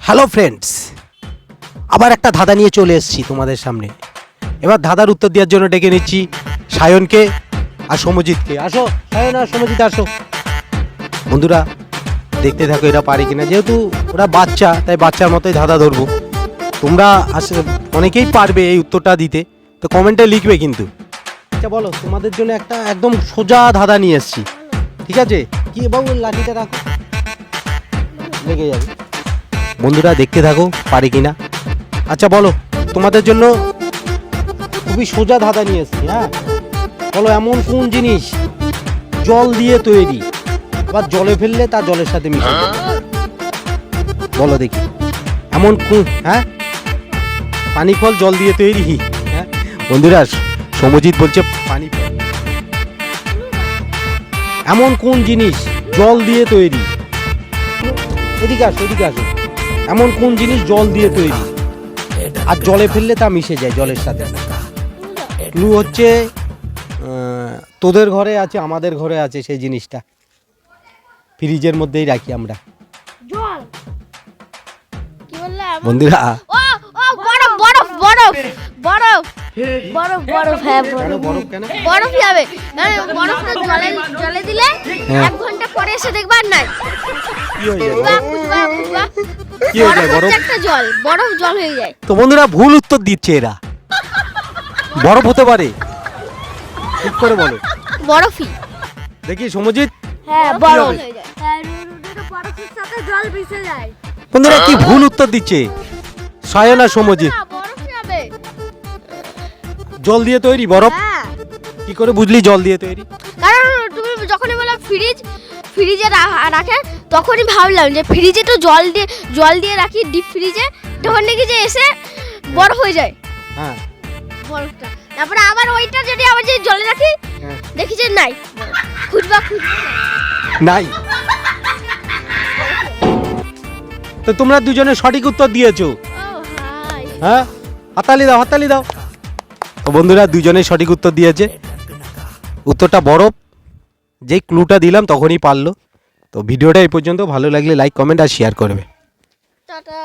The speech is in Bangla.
হ্যালো ফ্রেন্ডস আবার একটা ধাঁধা নিয়ে চলে এসেছি তোমাদের সামনে। এবার ধাঁধার উত্তর দেওয়ার জন্য ডেকে নিচ্ছি সায়নকে আর সমজিৎকে। আসো, সায়ন আর সমজিৎ, আসো। বন্ধুরা, দেখতে থাকো এরা পারে কিনা। যেহেতু ওরা বাচ্চা, তাই বাচ্চার মতোই ধাঁধা ধরবো। তোমরা আস, অনেকেই পারবে এই উত্তরটা দিতে। তো কমেন্টে লিখবে কিন্তু। আচ্ছা বলো, তোমাদের জন্য একটা একদম সোজা ধাঁধা নিয়ে এসেছি। ঠিক আছে? কি বাবু, লাঠিটা রাখো। লেগে যাবে। বন্ধুরা দেখতে থাকো, পারে কিনা? আচ্ছা বলো, তোমাদের জন্য খুবই সোজা ধাঁধা নিয়ে এসেছি হ্যাঁ? বলো, এমন কোন জিনিস জল দিয়ে তৈরি বা জলে ফেললে তা জলের সাথে মিশে বলো দেখি। এমন কোন হ্যাঁ? পানি ফল জল দিয়ে তৈরি হ্যাঁ? বন্ধুরা সমজিৎ বলছে পানি ফল এমন কোন জিনিস জল দিয়ে তৈরি? এদিকে আসো এদিকে আসো। এমন কোন জিনিস জল দিয়ে তৈরি? আর জলে ফেললে তা মিশে যায় জলের সাথে। ক্লু হচ্ছে তোদের ঘরে আছে আমাদের ঘরে আছে সেই জিনিসটা। ফ্রিজের মধ্যেই রাখি আমরা। জল। কি বললে এমন- বন্ধুরা। ও ও বরফ বরফ বরফ বরফ বরফ বরফ হ্যাঁ বরফ। বরফ কেন? বরফ যাবে জলে জলে দিলে হ্যাঁ। এক ঘণ্টা পরে এসে দেখবা নাই। কি হয়ে কি হয়ে যায় বরফ? একটা জল বরফ জল হয়ে যায়। তো বন্ধুরা ভুল উত্তর দিচ্ছে এরা। বরফ হতে পারে। ঠিক করে বলো। বরফই। দেখি সমজিৎ। হ্যাঁ বরফ হয়ে যায় বরফের সাথে জল মিশে যায় বন্ধুরা কি ভুল উত্তর দিচ্ছে? সায়ন সমজিৎ। জল দিয়ে তৈরি বরফ? হ্যাঁ। কি করে বুঝলি জল দিয়ে তৈরি? কারণ তুমি যখনই বললাম ফ্রিজ ফ্রিজে রাখে তখনই ভাবলাম যে ফ্রিজে তো জল দিয়ে জল দিয়ে রাখি ডিপ ফ্রিজে তখন দেখি যে এসে বরফ হয়ে যায়। হ্যাঁ। বরফটা। তারপরে আবার ওইটা যদি আবার যে জলে রাখি হ্যাঁ। দেখি যে নাই। খুঁজবা খুঁজবা। নাই। তো তোমরা দুজনে সঠিক উত্তর দিয়েছ। হ্যাঁ? হাতালি দাও হাতালি দাও। তো বন্ধুরা দুজনে সঠিক উত্তর দিয়েছে। উত্তরটা বরফ। যেই ক্লুটা দিলাম তখনই পারল। তো ভিডিওটা এই পর্যন্ত। ভালো লাগলে লাইক কমেন্ট আর শেয়ার করবে। টাটা।